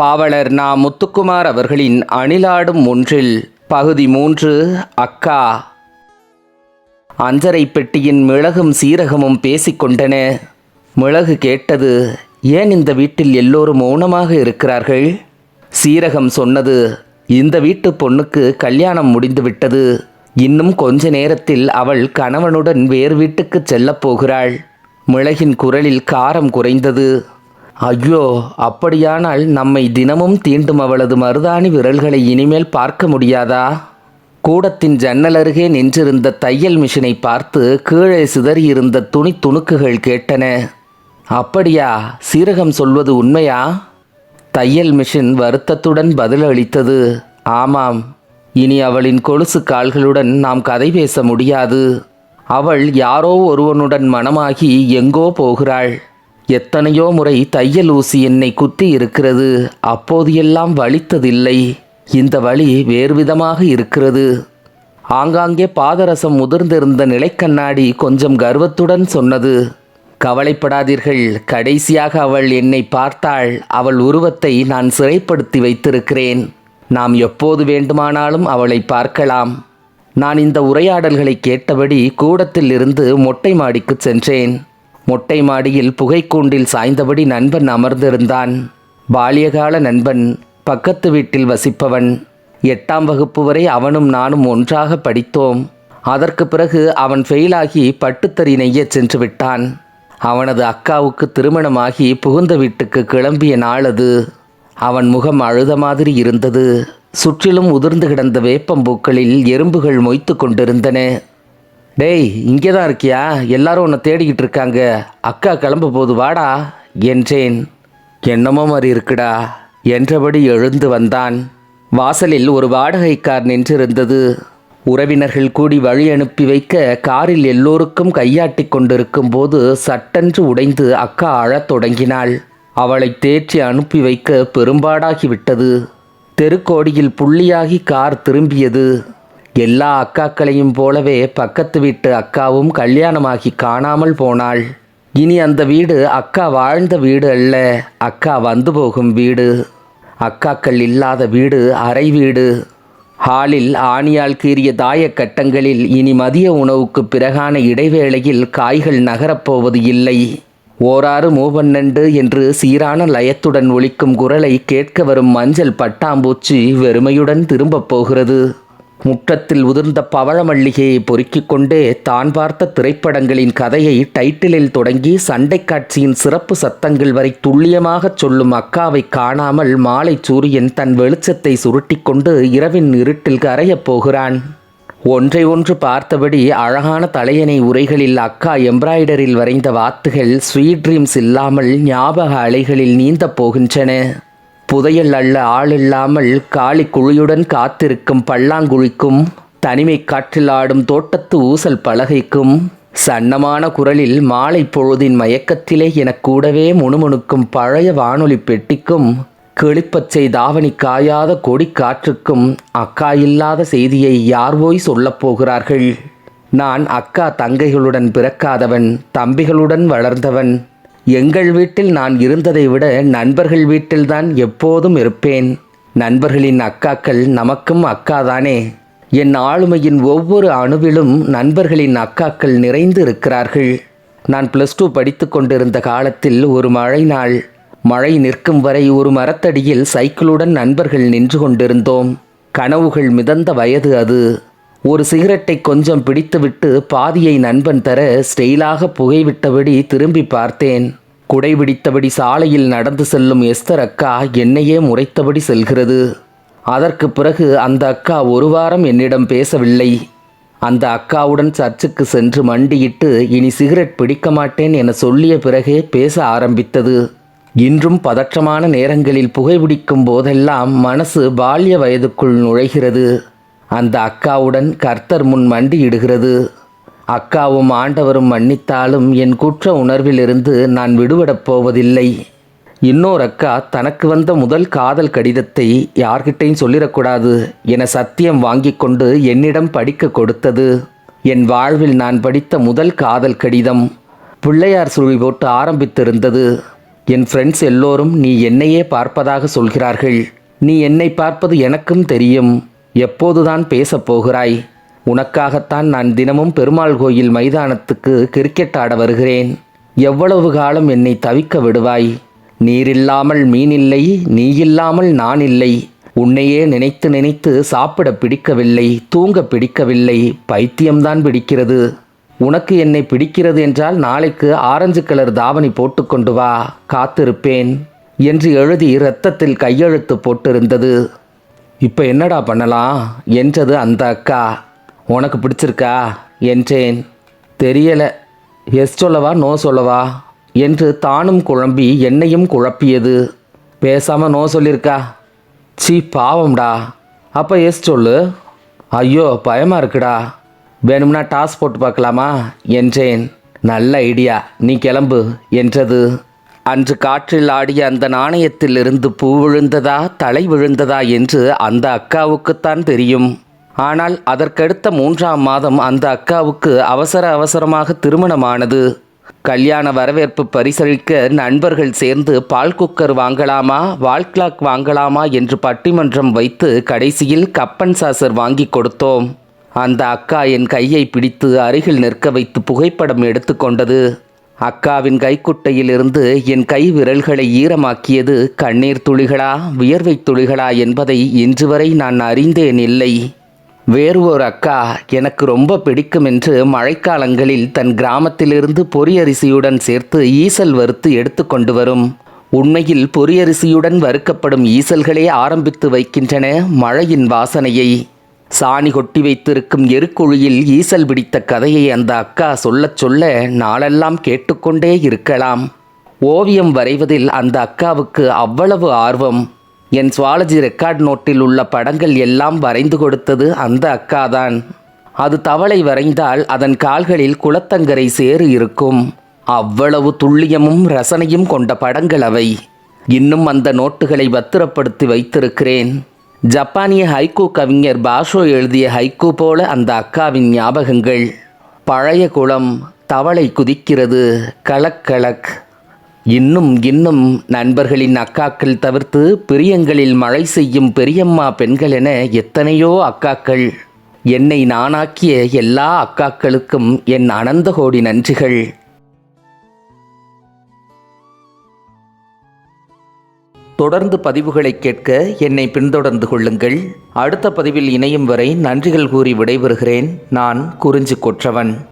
பாவலர் நா முத்துக்குமார் அவர்களின் அணிலாடும் ஒன்றில் பகுதி மூன்று அக்கா. அஞ்சரை பெட்டியின் மிளகும் சீரகமும் பேசிக்கொண்டன மிளகு கேட்டது ஏன் இந்த வீட்டில் எல்லோரும் மௌனமாக இருக்கிறார்கள்? சீரகம் சொன்னது இந்த வீட்டு பொண்ணுக்கு கல்யாணம் முடிந்துவிட்டது இன்னும் கொஞ்ச நேரத்தில் அவள் கணவனுடன் வேறு வீட்டுக்கு செல்லப் போகிறாள். மிளகின் குரலில் காரம் குறைந்தது. ஐயோ அப்படியானால் நம்மை தினமும் தீண்டும் அவளது மருதாணி விரல்களை இனிமேல் பார்க்க முடியாதா? கூடத்தின் ஜன்னல் அருகே நின்றிருந்த தையல் மிஷினை பார்த்து கீழே சிதறியிருந்த துணி துணுக்குகள் கேட்டன. அப்படியா? சீரகம் சொல்வது உண்மையா? தையல் மிஷின் வருத்தத்துடன் பதிலளித்தது. ஆமாம். இனி அவளின் கொலுசு கால்களுடன் நாம் கதை பேச முடியாது. அவள் யாரோ ஒருவனுடன் மனமாகி எங்கோ போகிறாள். எத்தனையோ முறை தையல் ஊசி என்னை குத்தி இருக்கிறது. அப்போது எல்லாம் வலித்ததில்லை. இந்த வழி வேறு விதமாக இருக்கிறது. ஆங்காங்கே பாதரசம் முதிர்ந்திருந்த நிலைக்கண்ணாடி கொஞ்சம் கர்வத்துடன் சொன்னது. கவலைப்படாதீர்கள். கடைசியாக அவள் என்னை பார்த்தாள். அவள் உருவத்தை நான் சிறைப்படுத்தி வைத்திருக்கிறேன். நாம் எப்போது வேண்டுமானாலும் அவளை பார்க்கலாம். நான் இந்த உரையாடல்களை கேட்டபடி கூடத்தில் இருந்து மொட்டை மாடிக்கு சென்றேன். மொட்டை மாடியில் புகைக்கூண்டில் சாய்ந்தபடி நண்பன் அமர்ந்திருந்தான். பால்யகால நண்பன் பக்கத்து வீட்டில் வசிப்பவன். எட்டாம் வகுப்பு வரை அவனும் நானும் ஒன்றாக படித்தோம். அதற்கு பிறகு அவன் ஃபெயிலாகி பட்டுத்தறி நெய்யச் சென்று விட்டான். அவனது அக்காவுக்கு திருமணமாகி புகுந்த வீட்டுக்கு கிளம்பிய நாள் அது அவன் முகம் அழுத மாதிரி இருந்தது. சுற்றிலும் உதிர்ந்து கிடந்த வேப்பம்பூக்களில் எறும்புகள் மொய்த்து கொண்டிருந்தன. டேய் இங்கே தான் இருக்கியா? எல்லாரும் உன்னை தேடிக்கிட்டு இருக்காங்க. அக்கா கிளம்ப போது வாடா. என்றேன் என்னமோ மாதிரி இருக்குடா. என்றபடி எழுந்து வந்தான். வாசலில் ஒரு வாடகை கார் நின்றிருந்தது. உறவினர்கள் கூடி வழி அனுப்பி வைக்க காரில் எல்லோருக்கும் கையாட்டி கொண்டிருக்கும் போது சட்டென்று உடைந்து அக்கா அழத் தொடங்கினாள். அவளை தேற்றி அனுப்பி வைக்க பெரும்பாடாகிவிட்டது. தெருக்கோடியில் புள்ளியாகி கார் திரும்பியது. எல்லா அக்காக்களையும் போலவே பக்கத்து வீட்டு அக்காவும் கல்யாணமாகி காணாமல் போனாள். இனி அந்த வீடு அக்கா வாழ்ந்த வீடு அல்ல அக்கா வந்து போகும் வீடு. அக்காக்கள் இல்லாத வீடு அறை வீடு. ஹாலில் ஆணியால் கீறிய தாயக்கட்டங்களில் இனி மதிய உணவுக்கு பிறகான இடைவேளையில் காய்கள் நகரப்போவது இல்லை. ஓராறு மூவன்னண்டு என்று சீரான லயத்துடன் ஒலிக்கும் குரலை கேட்க வரும் மஞ்சள் பட்டாம்பூச்சி வெறுமையுடன் திரும்பப் போகிறது. முற்றத்தில் உதிர்ந்த பவழமல்லிகையை பொறுக்கிக் கொண்டே தான் பார்த்த திரைப்படங்களின் கதையை டைட்டிலில் தொடங்கி சண்டைக் காட்சியின் சிறப்பு சத்தங்கள் வரை துல்லியமாகச் சொல்லும் அக்காவை காணாமல் மாலை சூரியன் தன் வெளிச்சத்தை சுருட்டிக்கொண்டு இரவின் இருட்டில் கரையப் போகிறான். ஒன்றை ஒன்று பார்த்தபடி அழகான தலையணை உரைகளில் அக்கா எம்ப்ராய்டரில் வரைந்த வாத்துகள் ஸ்வீட் ட்ரீம்ஸ் இல்லாமல் ஞாபக அலைகளில் நீந்தப் போகின்றன. புதையல் அல்ல ஆள் இல்லாமல் காளி குழியுடன் காத்திருக்கும் பல்லாங்குழிக்கும் தனிமை காற்றில் ஆடும் தோட்டத்து ஊசல் பலகைக்கும் சன்னமான குரலில் மாலை பொழுதின் மயக்கத்திலே என கூடவே முணுமுணுக்கும் பழைய வானொலி பெட்டிக்கும் கிளிப்பச்சை தாவணி காயாத கொடி காற்றுக்கும் அக்கா இல்லாத செய்தியை யார் போய் சொல்லப் போகிறார்கள்? நான் அக்கா தங்கைகளுடன் பிறக்காதவன் தம்பிகளுடன் வளர்ந்தவன் எங்கள் வீட்டில் நான் இருந்ததை விட நண்பர்கள் வீட்டில்தான் எப்போதும் இருப்பேன். நண்பர்களின் அக்காக்கள் நமக்கும் அக்காதானே. என் ஆளுமையின் ஒவ்வொரு அணுவிலும் நண்பர்களின் அக்காக்கள் நிறைந்து இருக்கிறார்கள். நான் ப்ளஸ் டூ படித்து கொண்டிருந்த காலத்தில் ஒரு மழை நாள். மழை நிற்கும் வரை ஒரு மரத்தடியில் சைக்கிளுடன் நண்பர்கள் நின்று கொண்டிருந்தோம். கனவுகள் மிதந்த வயது அது. ஒரு சிகரெட்டை கொஞ்சம் பிடித்துவிட்டு பாதியை நண்பன் தர ஸ்டெயிலாக புகைவிட்டபடி திரும்பி பார்த்தேன். குடைபிடித்தபடி சாலையில் நடந்து செல்லும் எஸ்தர் அக்கா என்னையே முறைத்தபடி செல்கிறது. அதற்கு பிறகு அந்த அக்கா ஒரு வாரம் என்னிடம் பேசவில்லை. அந்த அக்காவுடன் சர்ச்சுக்கு சென்று மண்டியிட்டு இனி சிகரெட் பிடிக்க மாட்டேன் என சொல்லிய பிறகே பேச ஆரம்பித்தது. இன்றும் பதற்றமான நேரங்களில் புகைபிடிக்கும் போதெல்லாம் மனசு பால்ய வயதுக்குள் நுழைகிறது. அந்த அக்காவுடன் கர்த்தர் முன் மண்டியிடுகிறது. அக்காவும் ஆண்டவரும் மன்னித்தாலும் என் குற்ற உணர்விலிருந்து நான் விடுபடப் போவதில்லை. இன்னொரு அக்கா தனக்கு வந்த முதல் காதல் கடிதத்தை யார்கிட்டையும் சொல்லிடக்கூடாது என சத்தியம் வாங்கி கொண்டு என்னிடம் படிக்க கொடுத்தது. என் வாழ்வில் நான் படித்த முதல் காதல் கடிதம் பிள்ளையார் சுழி போட்டு ஆரம்பித்திருந்தது. என் ஃப்ரெண்ட்ஸ் எல்லோரும் நீ என்னையே பார்ப்பதாக சொல்கிறார்கள். நீ என்னை பார்ப்பது எனக்கும் தெரியும். எப்போதுதான் பேசப் போகிறாய். உனக்காகத்தான் நான் தினமும் பெருமாள் கோயில் மைதானத்துக்கு கிரிக்கெட் ஆட வருகிறேன். எவ்வளவு காலம் என்னை தவிக்க விடுவாய்? நீரில்லாமல் மீன் இல்லை நீ நான் இல்லை உன்னையே நினைத்து நினைத்து சாப்பிட பிடிக்கவில்லை தூங்க பிடிக்கவில்லை. பைத்தியம்தான் பிடிக்கிறது. உனக்கு என்னை பிடிக்கிறது என்றால் நாளைக்கு ஆரஞ்சு கலர் தாவணி போட்டுக்கொண்டு வா காத்திருப்பேன் என்று எழுதி இரத்தத்தில் கையெழுத்து போட்டிருந்தது. இப்போ என்னடா பண்ணலாம்? என்றது அந்த அக்கா. உனக்கு பிடிச்சிருக்கா? என்றேன். தெரியல. எஸ் சொல்லவா நோ சொல்லவா? என்று தானும் குழம்பி என்னையும் குழப்பியது. பேசாம நோ சொல்லியிருக்கா சீ பாவம்டா. அப்போ எஸ் சொல்லு. ஐயோ பயமா இருக்குடா. வேணும்னா டாஸ் போட்டு பார்க்கலாமா? என்றேன். நல்ல ஐடியா. நீ கிளம்பு என்றது. அன்று காற்றில் ஆடிய அந்த நாணயத்திலிருந்து பூ விழுந்ததா தலை விழுந்ததா என்று அந்த அக்காவுக்குத்தான் தெரியும். ஆனால் அதற்கடுத்த மூன்றாம் மாதம் அந்த அக்காவுக்கு அவசர அவசரமாக திருமணமானது. கல்யாண வரவேற்பு பரிசளிக்க நண்பர்கள் சேர்ந்து பால் குக்கர் வாங்கலாமா வால் கிளாக் வாங்கலாமா என்று பட்டிமன்றம் வைத்து கடைசியில் கப்பன் சாசர் வாங்கி கொடுத்தோம். அந்த அக்கா என் கையை பிடித்து அருகில் நிற்க வைத்து புகைப்படம் எடுத்துக்கொண்டது அக்காவின் கைக்குட்டையிலிருந்து என் கை விரல்களை ஈரமாக்கியது கண்ணீர் துளிகளா வியர்வை துளிகளா என்பதை இன்று வரை நான் அறிந்தேன் இல்லை. வேறு ஒரு அக்கா எனக்கு ரொம்ப பிடிக்கும் என்று மழைக்காலங்களில் தன் கிராமத்திலிருந்து பொரியரிசியுடன் சேர்த்து ஈசல் வறுத்து எடுத்துக்கொண்டு வரும். உண்மையில் பொரியரிசியுடன் வறுக்கப்படும் ஈசல்களே ஆரம்பித்து வைக்கின்றன மழையின் வாசனையை. சாணி கொட்டி வைத்திருக்கும் எருக்குழியில் ஈசல் பிடித்த கதையை அந்த அக்கா சொல்லச் சொல்ல நாளெல்லாம் கேட்டுக்கொண்டே இருக்கலாம். ஓவியம் வரைவதில் அந்த அக்காவுக்கு அவ்வளவு ஆர்வம். என் சுவாலஜி ரெக்கார்ட் நோட்டில் உள்ள படங்கள் எல்லாம் வரைந்து கொடுத்தது அந்த அக்காதான். அது தவளை வரைந்தால் அதன் கால்களில் குளத்தங்கரை சேறு இருக்கும். அவ்வளவு துல்லியமும் ரசனையும் கொண்ட படங்கள் அவை. இன்னும் அந்த நோட்டுகளை பத்திரப்படுத்தி வைத்திருக்கிறேன். ஜப்பானிய ஹைக்கூ கவிஞர் பாஷோ எழுதிய ஹைக்கூ போல அந்த அக்காவின் ஞாபகங்கள். பழைய குளம் தவளை குதிக்கிறது. கலக் கலக். இன்னும் இன்னும் நண்பர்களின் அக்காக்கள் தவிர்த்து பிரியங்களில் மழை செய்யும் பெரியம்மா பெண்கள் என எத்தனையோ அக்காக்கள். என்னை நானாக்கிய எல்லா அக்காக்களுக்கும் என் அனந்த கோடி நன்றிகள். தொடர்ந்து பதிவுகளை கேட்க என்னை பின்தொடர்ந்து கொள்ளுங்கள். அடுத்த பதிவில் இணையும் வரை நன்றிகள் கூறி விடைபெறுகிறேன். நான் குறிஞ்சி கொற்றவன்.